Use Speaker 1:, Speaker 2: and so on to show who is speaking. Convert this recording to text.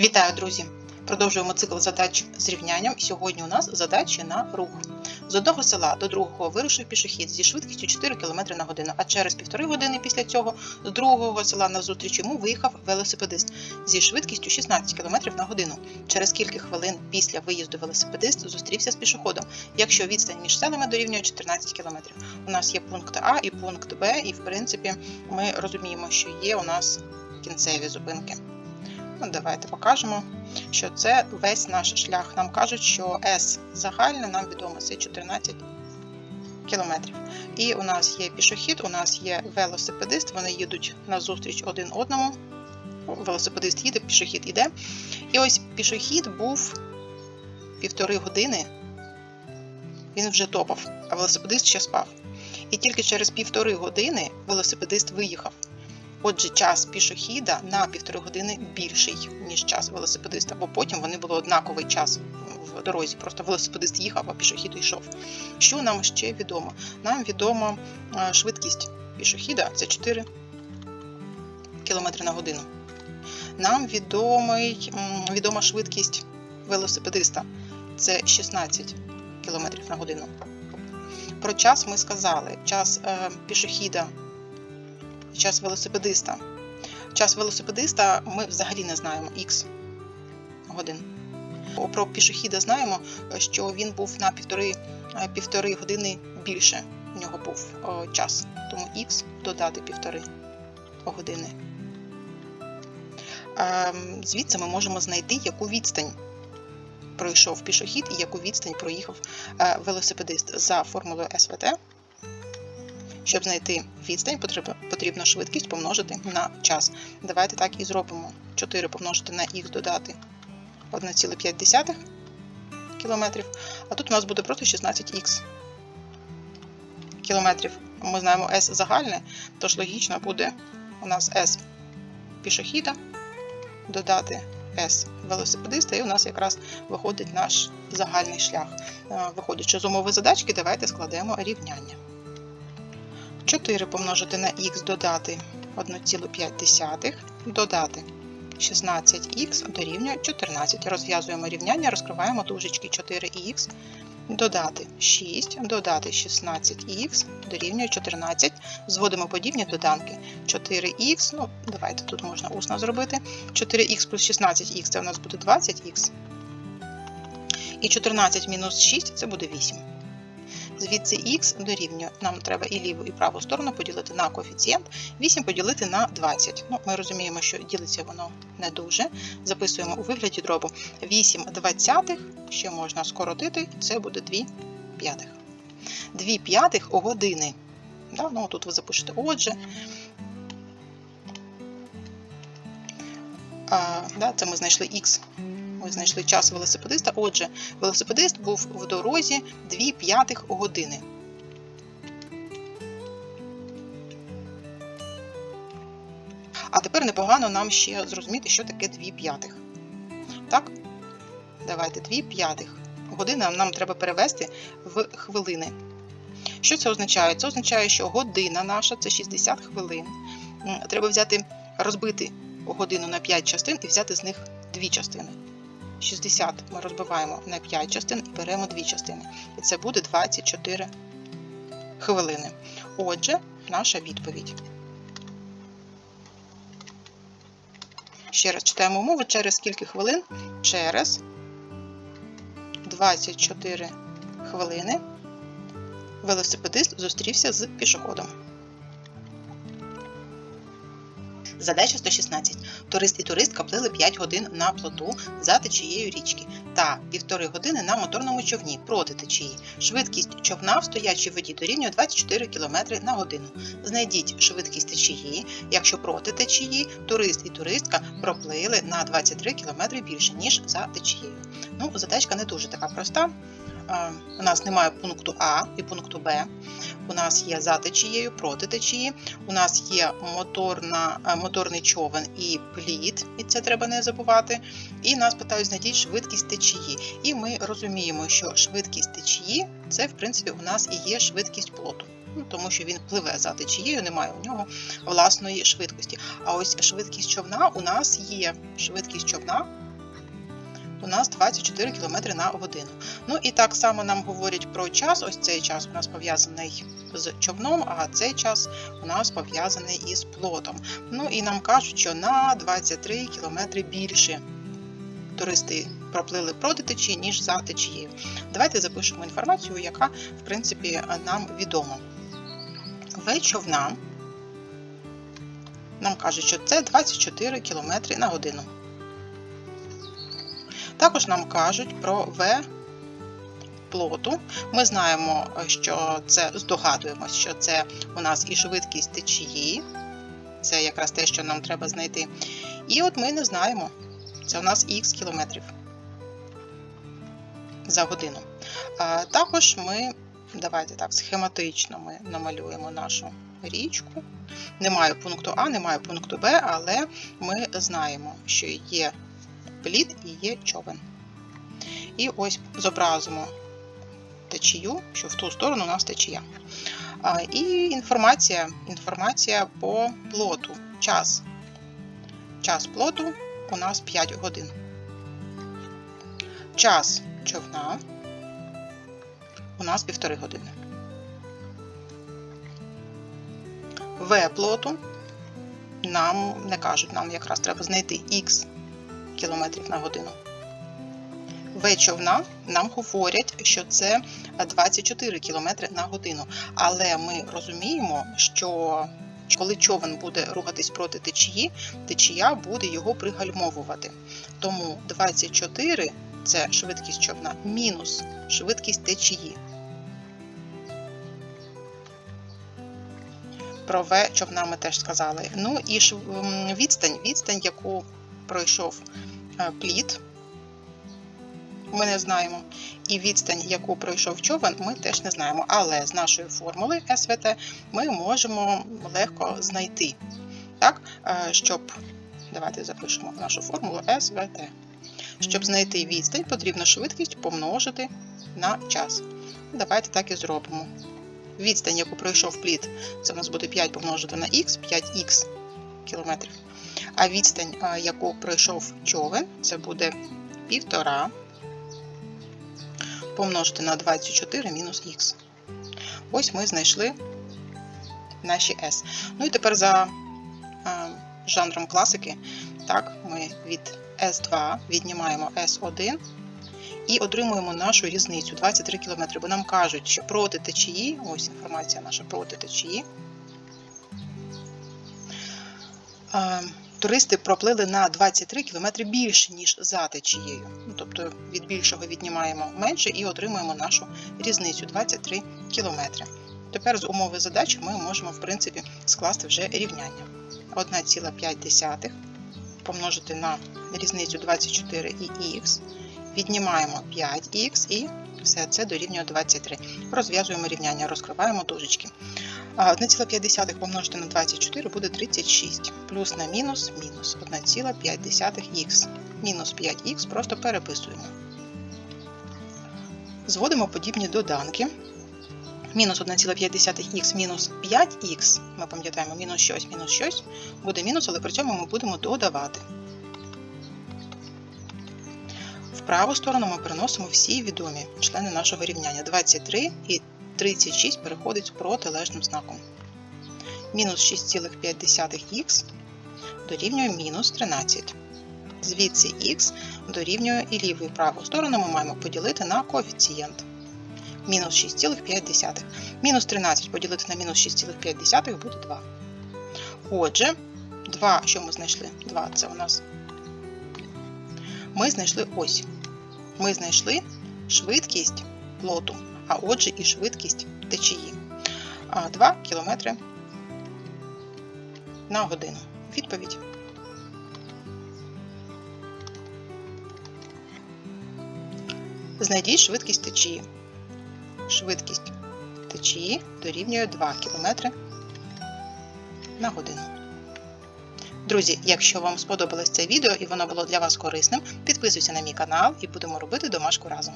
Speaker 1: Вітаю, друзі! Продовжуємо цикл задач з рівнянням. Сьогодні у нас задачі на рух. З одного села до другого вирушив пішохід зі швидкістю 4 км на годину, а через півтори години після цього з другого села назустріч йому виїхав велосипедист зі швидкістю 16 км на годину. Через кілька хвилин після виїзду велосипедист зустрівся з пішоходом, якщо відстань між селами дорівнює 14 км. У нас є пункт А і пункт Б, і в принципі ми розуміємо, що є у нас кінцеві зупинки. Ну, давайте покажемо, що це весь наш шлях. Нам кажуть, що S загальне, нам відомо, це 14 кілометрів. І у нас є пішохід, у нас є велосипедист, вони їдуть назустріч один одному. Велосипедист їде, пішохід іде. І ось пішохід був півтори години, він вже топав, а велосипедист ще спав. І тільки через півтори години велосипедист виїхав. Отже, час пішохіда на півтори години більший, ніж час велосипедиста, бо потім вони були однаковий час в дорозі. Просто велосипедист їхав, а пішохід йшов. Що нам ще відомо? Нам відома е, швидкість пішохіда це 4 км на годину. Нам відомий, відома швидкість велосипедиста це 16 км на годину. Про час ми сказали. Час е, пішохіда час велосипедиста. Час велосипедиста ми взагалі не знаємо Х годин. Про пішохіда знаємо, що він був на півтори, е, півтори години більше. У нього був о, час. Тому Х додати півтори години. Ем, Звідси ми можемо знайти, яку відстань пройшов пішохід і яку відстань проїхав е, велосипедист за формулою СВТ. Щоб знайти відстань, потрібно, швидкість помножити на час. Давайте так і зробимо. 4 помножити на х додати 1,5 км, а тут у нас буде просто 16х кілометрів. Ми знаємо S загальне, тож логічно буде у нас S пішохіда, додати S велосипедиста, і у нас якраз виходить наш загальний шлях. Е, Виходячи з умови задачки, давайте складемо рівняння. 4 помножити на х додати 1,5 додати 16х дорівнює 14. Розв'язуємо рівняння, розкриваємо дужечки 4х, додати 6, додати 16х дорівнює 14. Зводимо подібні доданки. 4х, ну давайте тут можна усно зробити. 4х плюс 16х це у нас буде 20х. І 14 мінус 6 це буде 8. Звідси х дорівнює, нам треба і ліву, і праву сторону поділити на коефіцієнт, 8 поділити на 20. Ну, Ми розуміємо, що ділиться воно не дуже. Записуємо у вигляді дробу 8 двадцятих, ще можна скоротити, це буде 2 п'ятих. 2 п'ятих години. Да? Ну, Тут ви запишете отже. А, да, Це ми знайшли х. Ми знайшли час велосипедиста. Отже, велосипедист був в дорозі 2 п'ятих години. А тепер непогано нам ще зрозуміти, що таке 2 п'ятих. Так? Давайте 2 п'ятих години нам треба перевести в хвилини. Що це означає? Це означає, що година наша це 60 хвилин. Треба взяти, розбити годину на 5 частин і взяти з них дві частини. 60 ми розбиваємо на 5 частин і беремо 2 частини. І це буде 24 хвилини. Отже, наша відповідь. Ще раз читаємо умову через скільки хвилин? Через 24 хвилини велосипедист зустрівся з пішоходом. Задача 116. Турист і туристка плили 5 годин на плоту за течією річки та півтори години на моторному човні проти течії. Швидкість човна в стоячій воді дорівнює 24 км на годину. Знайдіть швидкість течії, якщо проти течії турист і туристка проплили на 23 км більше, ніж за течією. Ну, задачка не дуже така проста. У нас немає пункту А і пункту Б. У нас є за течією, проти течії. У нас є моторна, е, моторний човен і плід, і це треба не забувати. І нас питають знайдіть швидкість течії. І ми розуміємо, що швидкість течії це, в принципі, у нас і є швидкість плоту. Ну, тому що він пливе за течією, немає у нього власної швидкості. А ось швидкість човна у нас є швидкість човна у нас 24 км на годину. Ну і так само нам говорять про час. Ось цей час у нас пов'язаний з човном, а цей час у нас пов'язаний із плотом. Ну і нам кажуть, що на 23 км більше туристи проплили проти течії, ніж за течією. Давайте запишемо інформацію, яка, в принципі, нам відома. В човна нам кажуть, що це 24 км на годину. Також нам кажуть про В плоту. Ми знаємо, що це здогадуємося, що це у нас і швидкість течії. Це якраз те, що нам треба знайти. І от ми не знаємо. Це у нас х кілометрів за годину. А також ми, давайте так, схематично ми намалюємо нашу річку. Немає пункту А, немає пункту Б, але ми знаємо, що є плід і є човен. І ось зобразимо течію, що в ту сторону у нас течія. І інформація, інформація по плоту. Час. Час плоту у нас 5 годин. Час човна у нас півтори години. В плоту нам не кажуть, нам якраз треба знайти х кілометрів на годину. В човна нам говорять, що це 24 км на годину. Але ми розуміємо, що коли човен буде рухатись проти течії, течія буде його пригальмовувати. Тому 24 це швидкість човна мінус швидкість течії. Про В човна ми теж сказали. Ну і відстань, відстань, яку пройшов е, плід, ми не знаємо. І відстань, яку пройшов човен, ми теж не знаємо. Але з нашої формули СВТ ми можемо легко знайти. Так, е, щоб, давайте запишемо нашу формулу СВТ. Щоб знайти відстань, потрібно швидкість помножити на час. Давайте так і зробимо. Відстань, яку пройшов плід, це у нас буде 5 помножити на х, 5х кілометрів. А відстань, яку пройшов човен, це буде 1,5 помножити на 24 мінус х. Ось ми знайшли наші S. Ну і тепер за жанром класики, так, ми від S2 віднімаємо S1 і отримуємо нашу різницю 23 км. Бо нам кажуть, що проти течії, ось інформація наша проти течії. Туристи проплили на 23 км більше, ніж за течією. Ну, тобто від більшого віднімаємо менше і отримуємо нашу різницю 23 км. Тепер з умови задачі ми можемо, в принципі, скласти вже рівняння. 1,5 помножити на різницю 24 і х, віднімаємо 5х і все це дорівнює 23. Розв'язуємо рівняння, розкриваємо дужечки. 1,5 помножити на 24 буде 36. Плюс на мінус мінус 1,5х. Мінус 5х просто переписуємо. Зводимо подібні доданки. Мінус 1,5х мінус 5х, ми пам'ятаємо, мінус щось, мінус щось, буде мінус, але при цьому ми будемо додавати. В праву сторону ми переносимо всі відомі члени нашого рівняння. 23 і 36 переходить протилежним знаком. Мінус 6,5х дорівнює мінус 13. Звідси х дорівнює і ліву і праву сторону ми маємо поділити на коефіцієнт. Мінус 6,5. Мінус 13 поділити на мінус 6,5 буде 2. Отже, 2, що ми знайшли? 2 це у нас. Ми знайшли ось. Ми знайшли швидкість плоту а отже і швидкість течії. 2 км на годину. Відповідь. Знайдіть швидкість течії. Швидкість течії дорівнює 2 км на годину. Друзі, якщо вам сподобалось це відео і воно було для вас корисним, підписуйся на мій канал і будемо робити домашку разом.